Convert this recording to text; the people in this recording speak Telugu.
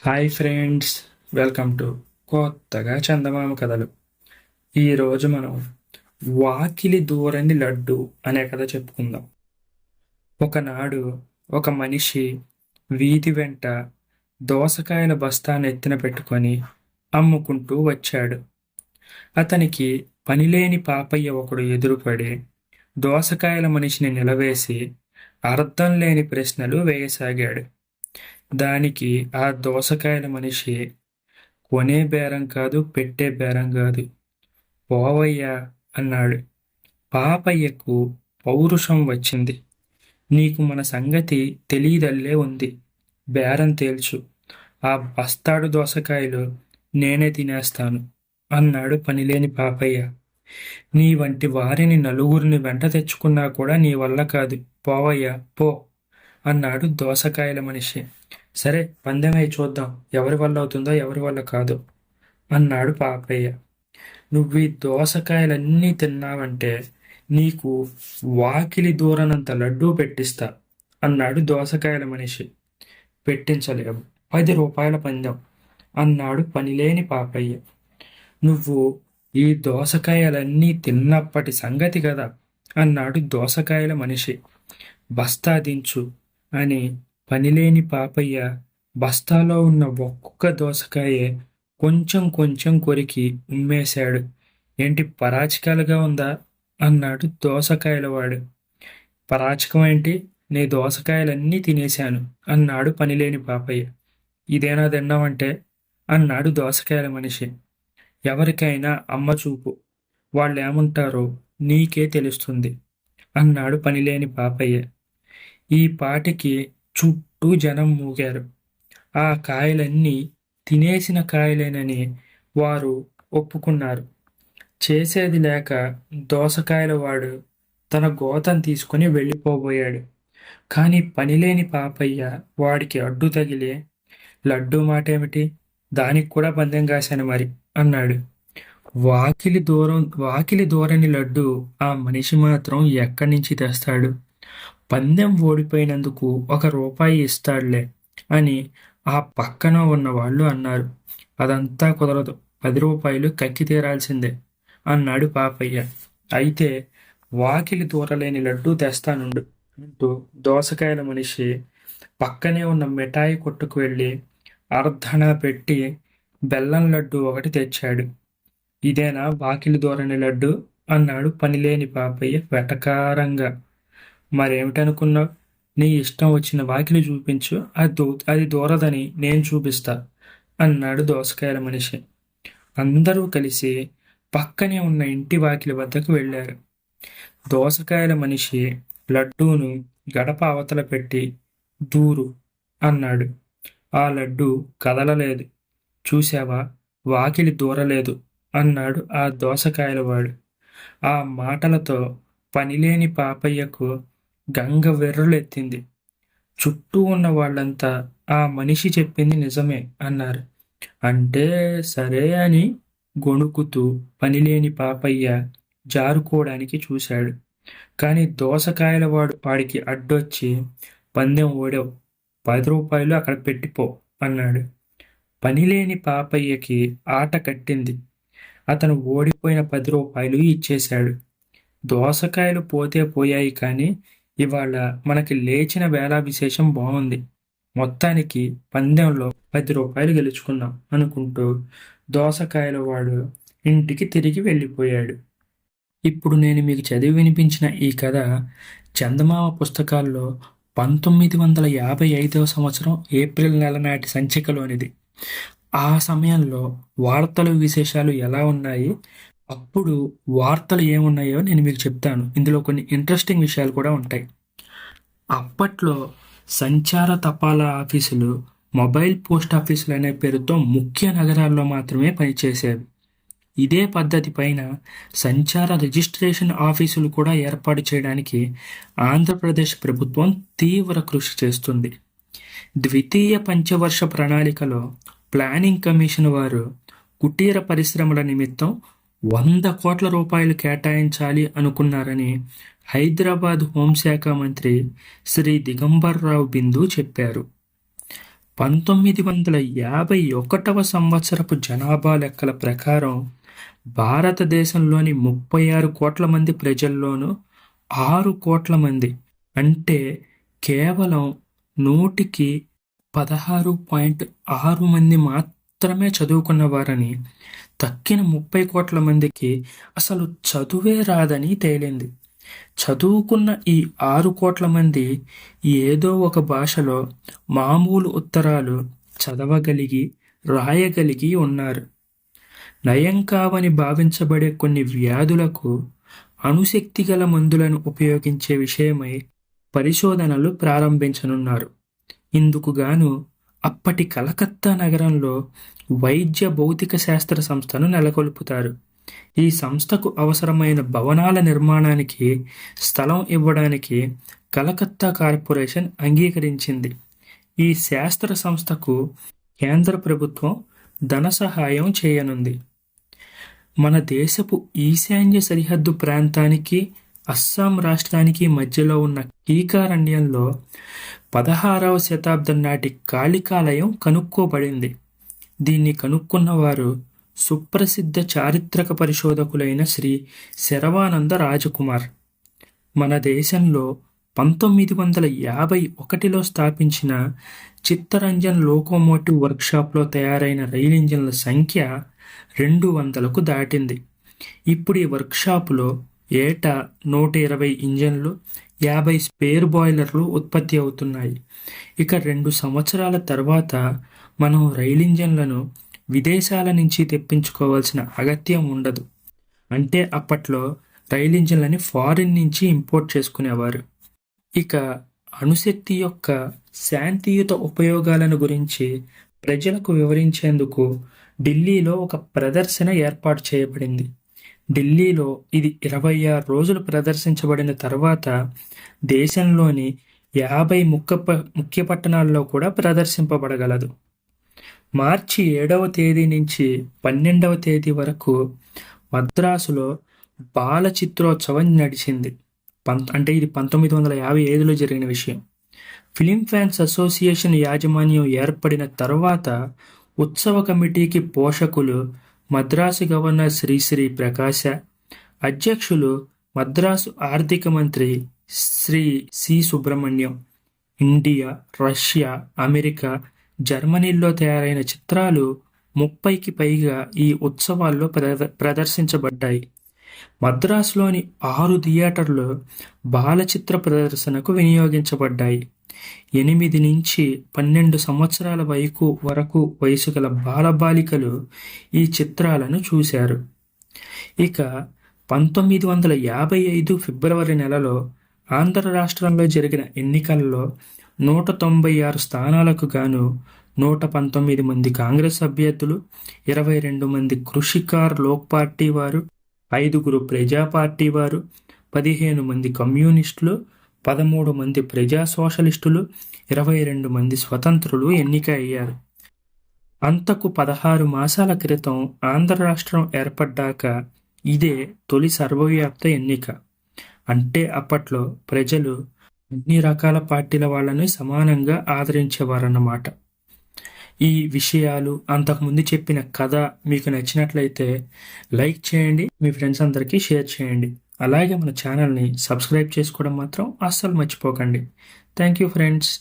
హాయ్ ఫ్రెండ్స్ వెల్కమ్ టు కొత్తగా చందమామ కథలు. ఈరోజు మనం వాకిలి దూరని లడ్డు అనే కథ చెప్పుకుందాం. ఒకనాడు ఒక మనిషి వీధి వెంట దోసకాయల బస్తాను ఎత్తిన పెట్టుకొని అమ్ముకుంటూ వచ్చాడు. అతనికి పనిలేని పాపయ్య ఒకడు ఎదురుపడి దోసకాయల మనిషిని నిలవేసి అర్థం లేని ప్రశ్నలు వేయసాగాడు. దానికి ఆ దోసకాయల మనిషి కొనే బేరం కాదు పెట్టే బేరం కాదు. పోవయ్యా అన్నాడు. పాపయ్యకు పౌరుషం వచ్చింది. నీకు మన సంగతి తెలియదల్లే ఉంది. బేరం తేల్చు. ఆ బస్తాడు దోసకాయలు నేనే తినేస్తాను అన్నాడు పనిలేని పాపయ్య. నీ వంటి వారిని నలుగురిని వెంట తెచ్చుకున్నా కూడా నీ వల్ల కాదు. పోవయ్యా పో అన్నాడు దోసకాయల మనిషి. సరే పందెమై చూద్దాం. ఎవరి వల్ల అవుతుందో ఎవరి వల్ల కాదు అన్నాడు పాపయ్య. నువ్వు ఈ దోసకాయలన్నీ తిన్నావంటే నీకు వాకిలి దూరనంత లడ్డూ పెట్టిస్తా అన్నాడు దోసకాయల మనిషి. పెట్టించలేవు. పది రూపాయల పందెం అన్నాడు పనిలేని పాపయ్య. నువ్వు ఈ దోసకాయలన్నీ తిన్నప్పటి సంగతి కదా అన్నాడు దోసకాయల మనిషి. బస్తా దించు అని పనిలేని పాపయ్య బస్తాలో ఉన్న ఒక్కొక్క దోసకాయే కొంచెం కొంచెం కొరికి ఉమ్మేశాడు. ఏంటి పరాచికాలుగా ఉందా? అన్నాడు దోసకాయలవాడు పరాచకం ఏంటి? నీ దోసకాయలన్నీ తినేశాను అన్నాడు పనిలేని పాపయ్య. ఇదేనా తిన్నామంటే అన్నాడు దోసకాయల మనిషి. ఎవరికైనా అమ్మ చూపు. వాళ్ళేమంటారో నీకే తెలుస్తుంది అన్నాడు పనిలేని పాపయ్య. ఈ పాటికి చుట్టూ జనం మూగారు. ఆ కాయలన్నీ తినేసిన కాయలేనని వారు ఒప్పుకున్నారు. చేసేది లేక దోసకాయల వాడు తన గోతం తీసుకుని వెళ్ళిపోబోయాడు. కానీ పనిలేని పాపయ్య వాడికి అడ్డు తగిలే లడ్డు మాట ఏమిటి దానికి కూడా పందెం కాశాను మరి అన్నాడు. వాకిలి దూరం వాకిలి దూరని లడ్డు ఆ మనిషి మాత్రం ఎక్కడి నుంచి తెస్తాడు? పందెం ఓడిపోయినందుకు ఒక రూపాయి ఇస్తాడులే అని ఆ పక్కన ఉన్న వాళ్ళు అన్నారు. అదంతా కుదరదు. పది రూపాయలు కక్కి తీరాల్సిందే అన్నాడు పాపయ్య. అయితే వాకిలి దూరలేని లడ్డు తెస్తానుండు అంటూ దోసకాయల మనిషి పక్కనే ఉన్న మిఠాయి కొట్టుకు వెళ్ళి అర్ధన పెట్టి బెల్లం లడ్డు ఒకటి తెచ్చాడు. ఇదేనా వాకిలి దూరని లడ్డు? అన్నాడు పనిలేని పాపయ్య వెటకారంగా. మరేమిటనుకున్నావు నీ ఇష్టం వచ్చిన వాకిలి చూపించు అది దూ అది దూరదని నేను చూపిస్తా అన్నాడు దోసకాయల మనిషి. అందరూ కలిసి పక్కనే ఉన్న ఇంటి వాకిలి వద్దకు వెళ్ళారు. దోసకాయల మనిషి లడ్డూను గడప అవతల పెట్టి దూరు అన్నాడు. ఆ లడ్డు కదలలేదు. చూశావా? వాకిలి దూరలేదు అన్నాడు ఆ దోసకాయల వాడు ఆ మాటలతో పనిలేని పాపయ్యకు గంగ వెర్రులెత్తింది. చుట్టూ ఉన్న వాళ్ళంతా ఆ మనిషి చెప్పింది నిజమే అన్నారు. అంటే సరే అని గొణుకుతూ పనిలేని పాపయ్య జారుకోవడానికి చూశాడు. కానీ దోసకాయల వాడు వాడికి అడ్డొచ్చి పందెం ఓడావు పది రూపాయలు అక్కడ పెట్టిపో అన్నాడు. పనిలేని పాపయ్యకి ఆట కట్టింది. అతను ఓడిపోయిన పది రూపాయలు ఇచ్చేశాడు. దోసకాయలు పోతే పోయాయి కానీ ఇవాళ మనకి లేచిన వేళ విశేషం బాగుంది. మొత్తానికి పందెంలో పది రూపాయలు గెలుచుకున్నాం అనుకుంటూ దోసకాయల వాడు ఇంటికి తిరిగి వెళ్ళిపోయాడు. ఇప్పుడు నేను మీకు చదివి వినిపించిన ఈ కథ చందమామ పుస్తకాల్లో పంతొమ్మిది వందల యాభై ఐదవ సంవత్సరం ఏప్రిల్ నెల నాటి సంచికలోనిది. ఆ సమయంలో వార్తలు విశేషాలు ఎలా ఉన్నాయి? అప్పుడు వార్తలు ఏమున్నాయో నేను మీకు చెప్తాను. ఇందులో కొన్ని ఇంట్రెస్టింగ్ విషయాలు కూడా ఉంటాయి. అప్పట్లో సంచార తపాలా ఆఫీసులు మొబైల్ పోస్ట్ ఆఫీసులు అనే పేరుతో ముఖ్య నగరాల్లో మాత్రమే పనిచేసేవి. ఇదే పద్ధతి పైన సంచార రిజిస్ట్రేషన్ ఆఫీసులు కూడా ఏర్పాటు చేయడానికి ఆంధ్రప్రదేశ్ ప్రభుత్వం తీవ్ర కృషి చేస్తుంది. ద్వితీయ పంచవర్ష ప్రణాళికలో ప్లానింగ్ కమిషన్ వారు కుటీర పరిశ్రమల నిమిత్తం వంద కోట్ల రూపాయలు కేటాయించాలి అనుకున్నారని హైదరాబాద్ హోంశాఖ మంత్రి శ్రీ దిగంబర్రావు బిందు చెప్పారు. పంతొమ్మిది వందల యాభై ఒకటవ సంవత్సరపు జనాభా లెక్కల ప్రకారం భారతదేశంలోని ముప్పై ఆరు కోట్ల మంది ప్రజల్లోనూ ఆరు కోట్ల మంది అంటే కేవలం నూటికి పదహారు పాయింట్ ఆరు మంది మాత్రమే చదువుకున్నవారని తక్కిన ముప్పై కోట్ల మందికి అసలు చదువే రాదని తేలింది. చదువుకున్న ఈ ఆరు కోట్ల మంది ఏదో ఒక భాషలో మామూలు ఉత్తరాలు చదవగలిగి రాయగలిగి ఉన్నారు. నయం కావని భావించబడే కొన్ని వ్యాధులకు అణుశక్తి గల మందులను ఉపయోగించే విషయమై పరిశోధనలు ప్రారంభించనున్నారు. ఇందుకు గాను అప్పటి కలకత్తా నగరంలో వైద్య భౌతిక శాస్త్ర సంస్థను నెలకొల్పుతారు. ఈ సంస్థకు అవసరమైన భవనాల నిర్మాణానికి స్థలం ఇవ్వడానికి కలకత్తా కార్పొరేషన్ అంగీకరించింది. ఈ శాస్త్ర సంస్థకు కేంద్ర ప్రభుత్వం ధన సహాయం చేయనుంది. మన దేశపు ఈశాన్య సరిహద్దు ప్రాంతానికి అస్సాం రాష్ట్రానికి మధ్యలో ఉన్న కీకారణ్యంలో పదహారవ శతాబ్దం నాటి కాళికాలయం కనుక్కోబడింది. దీన్ని కనుక్కున్నవారు సుప్రసిద్ధ చారిత్రక పరిశోధకులైన శ్రీ శరవానంద రాజకుమార్. మన దేశంలో పంతొమ్మిది వందల యాభై ఒకటిలో స్థాపించిన చిత్తరంజన్ లోకోమోటివ్ వర్క్షాప్లో తయారైన రైలు ఇంజన్ల సంఖ్య రెండు వందలకు దాటింది. ఇప్పుడు ఈ వర్క్షాపులో ఏటా నూట ఇరవై ఇంజన్లు యాభై స్పేర్ బాయిలర్లు ఉత్పత్తి అవుతున్నాయి. ఇక రెండు సంవత్సరాల తర్వాత మనం రైలు ఇంజన్లను విదేశాల నుంచి తెప్పించుకోవాల్సిన అగత్యం ఉండదు. అంటే అప్పట్లో రైలు ఇంజన్లని ఫారిన్ నుంచి ఇంపోర్ట్ చేసుకునేవారు. ఇక అణుశక్తి యొక్క శాంతియుత ఉపయోగాలను గురించి ప్రజలకు వివరించేందుకు ఢిల్లీలో ఒక ప్రదర్శన ఏర్పాటు చేయబడింది. ఢిల్లీలో ఇది ఇరవై ఆరు రోజులు ప్రదర్శించబడిన తర్వాత దేశంలోని యాభై ముఖ్య ముఖ్య పట్టణాల్లో కూడా ప్రదర్శింపబడగలదు. మార్చి ఏడవ తేదీ నుంచి పన్నెండవ తేదీ వరకు మద్రాసులో బాల చిత్రోత్సవం నడిచింది. పంత అంటే ఇది పంతొమ్మిది వందల యాభై ఐదులో జరిగిన విషయం. ఫిలిం ఫ్యాన్స్ అసోసియేషన్ యాజమాన్యం ఏర్పడిన తర్వాత ఉత్సవ కమిటీకి పోషకులు మద్రాసు గవర్నర్ శ్రీశ్రీ ప్రకాశ అధ్యక్షులు మద్రాసు ఆర్థిక మంత్రి Shri C Subrahmanyam. India Russia America జర్మనీలో తయారైన చిత్రాలు ముప్పైకి పైగా ఈ ఉత్సవాల్లో ప్రద ప్రదర్శించబడ్డాయి. మద్రాసులోని ఆరు థియేటర్లు బాలచిత్ర ప్రదర్శనకు వినియోగించబడ్డాయి. ఎనిమిది నుంచి పన్నెండు సంవత్సరాల వయకు వరకు వయసు గల బాలబాలికలు ఈ చిత్రాలను చూశారు. ఇక పంతొమ్మిది వందల యాభై ఐదు ఫిబ్రవరి నెలలో ఆంధ్ర రాష్ట్రంలో జరిగిన ఎన్నికల్లో నూట తొంభై ఆరు స్థానాలకు గాను నూట పంతొమ్మిది మంది కాంగ్రెస్ అభ్యర్థులు ఇరవై రెండు మంది కృషికార్ లోక్ పార్టీ వారు ఐదుగురు ప్రజా పార్టీ వారు పదిహేను మంది కమ్యూనిస్టులు పదమూడు మంది ప్రజా సోషలిస్టులు ఇరవై రెండు మంది స్వతంత్రులు ఎన్నిక అయ్యారు అంతకు పదహారు మాసాల క్రితం ఆంధ్ర రాష్ట్రం ఏర్పడ్డాక ఇదే తొలి సర్వవ్యాప్త ఎన్నిక. అంటే అప్పట్లో ప్రజలు అన్ని రకాల పార్టీల వాళ్ళని సమానంగా ఆదరించేవారన్నమాట. ఈ విషయాలు అంతకుముందు చెప్పిన కథ మీకు నచ్చినట్లయితే లైక్ చేయండి మీ ఫ్రెండ్స్ అందరికీ షేర్ చేయండి. అలాగే మన ఛానల్ని సబ్స్క్రైబ్ చేసుకోవడం మాత్రం అస్సలు మర్చిపోకండి. Thank you friends.